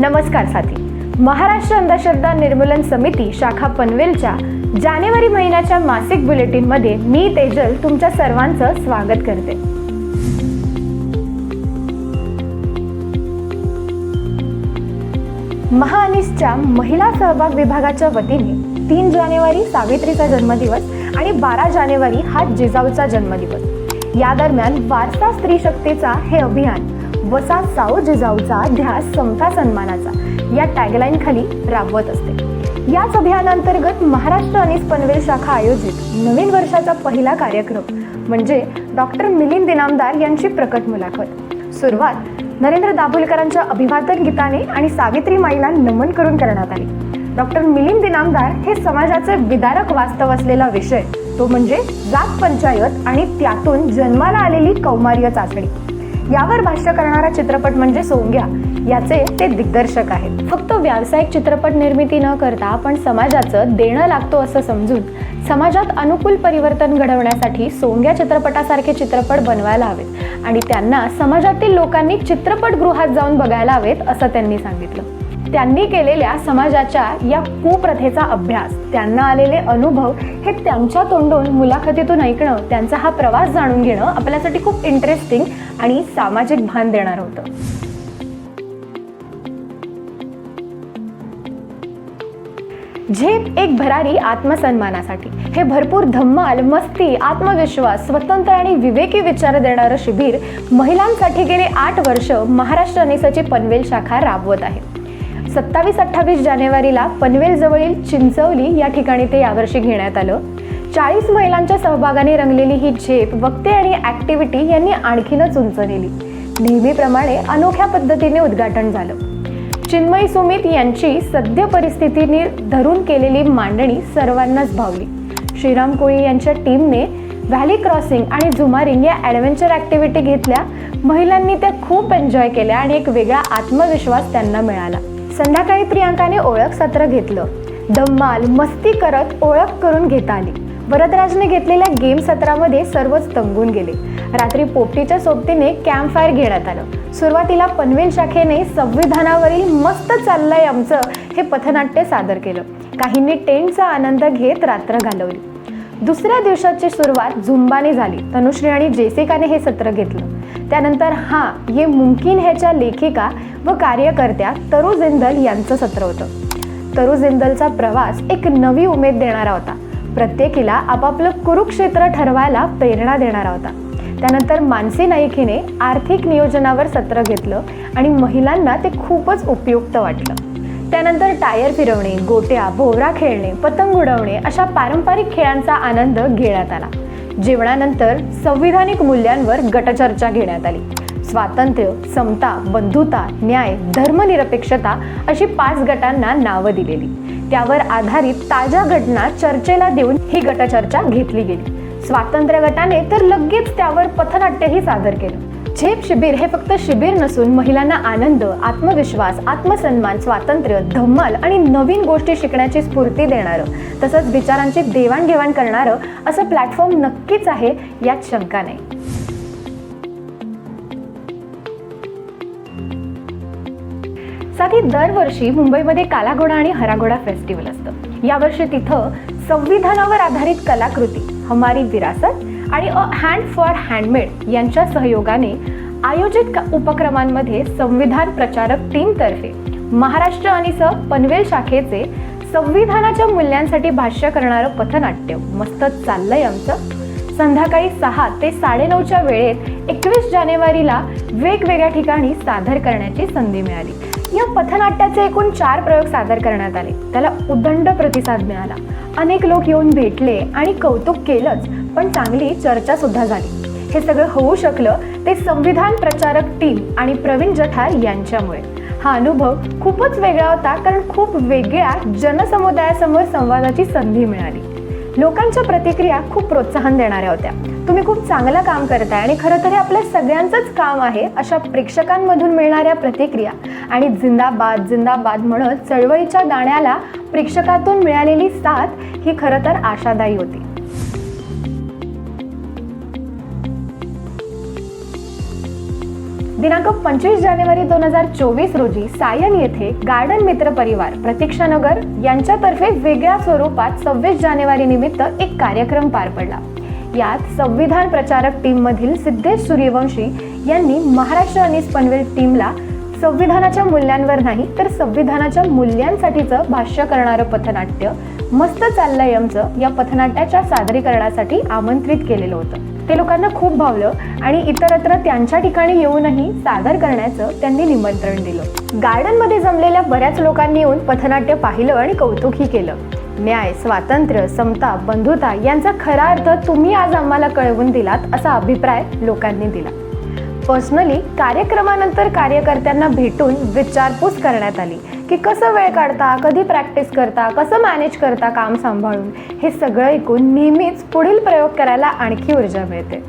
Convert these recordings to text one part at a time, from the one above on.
नमस्कार साथी. महाराष्ट्र अंधश्रद्धा निर्मूलन समिती शाखा पनवेलच्या जानेवारी महिन्याच्या मासिक बुलेटिनमध्ये मी तेजल तुमच्या सर्वांचं स्वागत करते. महाअनिसच्या महिला सहभाग विभागाच्या वतीने तीन जानेवारी सावित्रीचा जन्मदिवस आणि बारा जानेवारी हा जिजाऊचा जन्मदिवस. या दरम्यान वारसा स्त्री शक्तीचा हे अभियान वसा साऊ जिजाऊचा ध्यास समता सन्मानाचा. या टॅगलाईन खाली राबवत असते. याच अभियानांतर्गत महाराष्ट्र अनिस पनवेल शाखा आयोजित नवीन वर्षाचा पहिला कार्यक्रम म्हणजे डॉक्टर मिलिंद इनामदार यांची प्रकट मुलाखत. सुरुवात नरेंद्र दाभोलकरांच्या अभिवादन गीताने आणि सावित्री माईला नमन करून करण्यात आली. डॉक्टर मिलिंद इनामदार हे समाजाचे विदारक वास्तव असलेला विषय. तो म्हणजे जात पंचायत आणि त्यातून जन्माला आलेली कौमार्य चाचणी. यावर भाष्य करणारा चित्रपट म्हणजे सोंग्या. याचे ते दिग्दर्शक आहेत. फक्त व्यावसायिक चित्रपट निर्मिती न करता आपण समाजाचं देणं लागतो असं समजून समाजात अनुकूल परिवर्तन घडवण्यासाठी सोंग्या चित्रपटासारखे चित्रपट बनवायला हवेत आणि त्यांना समाजातील लोकांनी चित्रपटगृहात जाऊन बघायला हवेत असं त्यांनी सांगितलं. त्यांनी केलेल्या समाजाच्या या कुप्रथेचा अभ्यास त्यांना आलेले अनुभव हे त्यांच्या तोंडून मुलाखतीतून ऐकणं त्यांचा हा प्रवास जाणून घेणं आपल्यासाठी खूप इंटरेस्टिंग आणि सामाजिक भान देणार होतं. झेप एक भरारी आत्मसन्मानासाठी. हे भरपूर धम्माल मस्ती आत्मविश्वास स्वतंत्र आणि विवेकी विचार देणारं शिबिर महिलांसाठी गेले आठ वर्ष महाराष्ट्र निसाची पनवेल शाखा राबवत आहे. सत्तावीस अठ्ठावीस जानेवारीला पनवेलजवळील चिंचवली या ठिकाणी ते यावर्षी घेण्यात आलं. चाळीस महिलांच्या सहभागाने रंगलेली ही झेप वक्ते आणि ऍक्टिव्हिटी यांनी आणखीनच उंच नेली. नेहमीप्रमाणे अनोख्या पद्धतीने उद्घाटन झालं. चिन्मयी सुमित यांची सद्य परिस्थितीने धरून केलेली मांडणी सर्वांनाच भावली. श्रीराम कोळी यांच्या टीमने व्हॅली क्रॉसिंग आणि झुमारिंग या ॲडव्हेंचर ॲक्टिव्हिटी घेतल्या. महिलांनी त्या खूप एन्जॉय केल्या आणि एक वेगळा आत्मविश्वास त्यांना मिळाला. संध्याकाळी प्रियांकाने ओळख सत्र घेतलं. धम्माल मस्ती करत ओळख करून घेता आली. वरदराजने घेतलेल्या गेम सत्रामध्ये सर्वच तंगून गेले. रात्री पोपटीच्या सोबतीने कॅम्प फायर घेण्यात आलं. सुरुवातीला पनवेल शाखेने संविधानावरील मस्त चाललंय आमचं हे पथनाट्य सादर केलं. काहींनी टेंटचा आनंद घेत रात्र घालवली. दुसऱ्या दिवसाची सुरुवात झुंबाने झाली. तनुश्री आणि जेसिकाने हे सत्र घेतलं. त्यानंतर हा ये मुमकिन ह्याच्या लेखिका व कार्यकर्त्या तरू जिंदल यांचं सत्र होतं. तरू जिंदलचा प्रवास एक नवी उमेद देणारा होता. प्रत्येकीला आपापलं कुरुक्षेत्र ठरवायला प्रेरणा देणारा होता. त्यानंतर मानसी नाईकीने आर्थिक नियोजनावर सत्र घेतलं आणि महिलांना ते खूपच उपयुक्त वाटलं. त्यानंतर टायर फिरवणे गोट्या भोवरा खेळणे पतंग उडवणे अशा पारंपरिक खेळांचा आनंद घेण्यात आला. जेवणानंतर संविधानिक मूल्यांवर गटचर्चा घेण्यात आली. स्वातंत्र्य समता बंधुता न्याय धर्मनिरपेक्षता अशी पाच गटांना नावं दिलेली. त्यावर आधारित ताज्या घटना चर्चेला देऊन ही गटचर्चा घेतली गेली. स्वातंत्र्य गटाने तर लगेच त्यावर पथनाट्यही सादर केलं. झेप शिबिर हे फक्त शिबिर नसून महिलांना आनंद आत्मविश्वास आत्मसन्मान स्वातंत्र्य धम्माल आणि नवीन गोष्टी शिकण्याची स्फूर्ती देणारं तसंच विचारांची देवाणघेवाण करणारं असं प्लॅटफॉर्म नक्कीच आहे यात शंका नाही. साथी दरवर्षी मुंबईमध्ये कालाघोडा आणि हराघोडा फेस्टिवल असतं. यावर्षी तिथं संविधानावर आधारित कलाकृती हमारी विरासत आणि अ हँड फॉर हँडमेड यांच्या सहयोगाने आयोजित उपक्रमांमध्ये संविधान प्रचारक टीमतर्फे महाराष्ट्र आणि स पनवेल शाखेचे संविधानाच्या मूल्यांसाठी भाष्य करणारं पथनाट्य मस्त चाललंय आमचं. संध्याकाळी सहा ते साडेनऊच्या वेळेत एकवीस जानेवारीला वेगवेगळ्या ठिकाणी सादर करण्याची संधी मिळाली. या पथनाट्याचे एकूण चार प्रयोग सादर करण्यात आले. त्याला उदंड प्रतिसाद मिळाला. अनेक लोक येऊन भेटले आणि कौतुक केलंच पण चांगली चर्चा सुद्धा झाली. हे सगळं होऊ शकलं ते संविधान प्रचारक टीम आणि प्रवीण जठार यांच्यामुळे. हा अनुभव खूपच वेगळा होता कारण खूप वेगळ्या जनसमुदायासमोर संवादाची संधी मिळाली. लोकांच्या प्रतिक्रिया खूप प्रोत्साहन देणाऱ्या होत्या. तुम्ही खूप चांगलं काम करताय आणि खरं तर हे आपल्या सगळ्यांचंच काम आहे अशा प्रेक्षकांमधून मिळणाऱ्या प्रतिक्रिया. आणि जिंदाबाद जिंदाबाद म्हणत चळवळीच्या गाण्याला प्रेक्षकातून मिळालेली साथ ही खरं तर आशादायी होती. दिनांक पंचवीस जानेवारी दोन हजार चोवीस रोजी सायन येथे गार्डन मित्र परिवार प्रतीक्षानगर यांच्यातर्फे वेगळ्या स्वरूपात सव्वीस जानेवारी निमित्त एक कार्यक्रम पार पडला. यात संविधान प्रचारक टीम मधील सिद्धेश सूर्यवंशी यांनी महाराष्ट्र अनिस पनवेल टीमला संविधानाच्या मूल्यांवर नाही तर संविधानाच्या मूल्यांसाठीचं भाष्य करणारं पथनाट्य मस्त चाललंय आमचं या पथनाट्याच्या सादरीकरणासाठी आमंत्रित केलेलं होतं. ते लोकांना खूप भावलं आणि इतरत्र त्यांच्या ठिकाणी येऊनही सादर करण्याचं त्यांनी निमंत्रण दिलं. गार्डनमध्ये जमलेल्या बऱ्याच लोकांनी येऊन पथनाट्य पाहिलं आणि कौतुकही केलं. न्याय स्वातंत्र्य समता बंधुता यांचा खरा अर्थ तुम्ही आज आम्हाला कळवून दिलात असा अभिप्राय लोकांनी दिला. पर्सनली कार्यक्रमानंतर कार्यकर्त्यांना भेटून विचारपूस करण्यात आली. की कसं वेळ काढता कधी प्रॅक्टिस करता कसं मॅनेज करता काम सांभाळून हे सगळं ऐकून नेहमीच पुढील प्रयोग करायला आणखी ऊर्जा मिळते.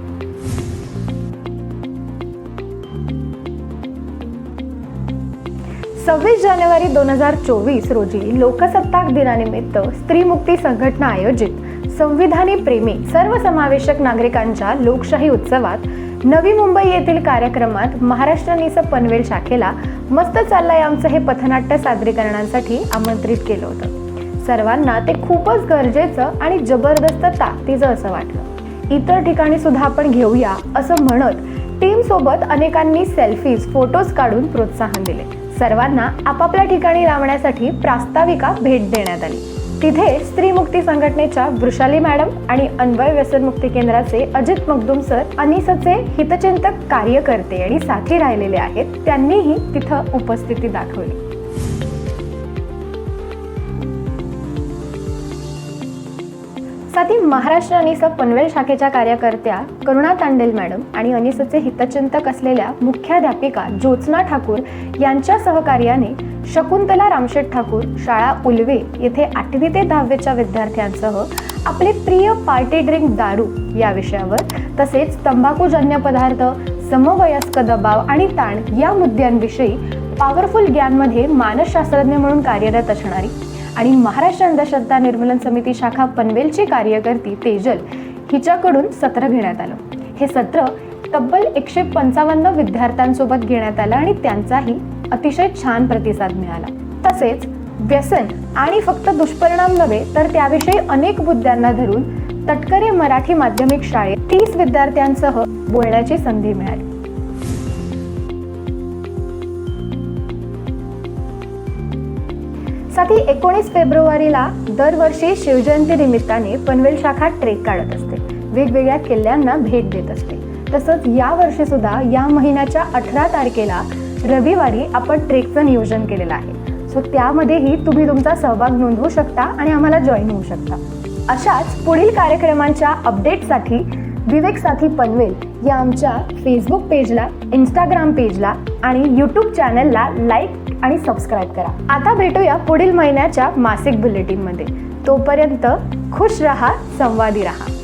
सव्वीस जानेवारी दोन हजार चोवीस रोजी लोकसत्ताक दिनानिमित्त स्त्रीमुक्ती संघटना आयोजित संविधानी प्रेमी सर्वसमावेशक नागरिकांच्या लोकशाही उत्सवात नवी मुंबई येथील कार्यक्रमात महाराष्ट्र निस पनवेल शाखेला मस्त चाललंय आमचं हे पथनाट्य सादरीकरणासाठी आमंत्रित केलं होतं. सर्वांना ते खूपच गरजेचं आणि जबरदस्त ताकदीचं असं वाटलं. इतर ठिकाणी सुद्धा आपण घेऊया असं म्हणत टीम सोबत अनेकांनी सेल्फीज फोटोज काढून प्रोत्साहन दिले. सर्वांना आपापल्या ठिकाणी लावण्यासाठी प्रास्ताविका भेट देण्यात आली. तिथे स्त्रीमुक्ती संघटनेच्या वृषाली मॅडम आणि अन्वय व्यसनमुक्ती केंद्राचे अजित मगदुम सर अनिसचे हितचिंतक कार्यकर्ते आणि साथी राहिलेले आहेत त्यांनीही तिथं उपस्थिती दाखवली. साथी महाराष्ट्र अनिसा पनवेल शाखेच्या कार्यकर्त्या करुणा तांडेल मॅडम आणि अनिसचे हितचिंतक असलेल्या मुख्याध्यापिका ज्योत्स्ना ठाकूर यांच्या सहकार्याने शकुंतला रामशेठ ठाकूर शाळा उलवे येथे आठवी ते दहावीच्या विद्यार्थ्यांसह आपले प्रिय पार्टी ड्रिंक दारू या विषयावर तसेच तंबाखूजन्य पदार्थ समवयस्क दबाव आणि ताण या मुद्द्यांविषयी पॉवरफुल ज्ञानमध्ये मानसशास्त्रज्ञ म्हणून कार्यरत असणारी आणि महाराष्ट्र अंधश्रद्धा निर्मूलन समिती शाखा पनवेलची कार्यकर्ती तेजल हिच्याकडून सत्र घेण्यात आलं. हे सत्र तब्बल एकशे पंचावन्न विद्यार्थ्यांसोबत घेण्यात आलं आणि त्यांचाही अतिशय छान प्रतिसाद मिळाला. तसेच व्यसन आणि फक्त दुष्परिणाम नव्हे तर त्याविषयी अनेक मुद्द्यांना धरून तटकरे मराठी माध्यमिक शाळेत तीस विद्यार्थ्यांसह बोलण्याची संधी मिळाली. साथी एकोणीस फेब्रुवारीला दरवर्षी शिवजयंती निमित्ताने पनवेल शाखा ट्रेक काढत असते. वेगवेगळ्या किल्ल्यांना भेट देत असते. तसंच या वर्षी सुद्धा या महिन्याच्या अठरा तारखेला रविवारी आपण ट्रेकचं नियोजन केलेलं आहे. सो त्यामध्येही तुम्ही तुमचा सहभाग नोंदवू शकता आणि आम्हाला जॉईन होऊ शकता. अशाच पुढील कार्यक्रमांच्या अपडेटसाठी विवेक साथी पनवेल या आमच्या फेसबुक पेजला इंस्टाग्राम पेजला आणि यूट्यूब चॅनलला लाईक आणि सबस्क्राईब करा. आता भेटूया पुढील महिन्याच्या मासिक बुलेटिनमध्ये तोपर्यंत खुश रहा संवादी रहा.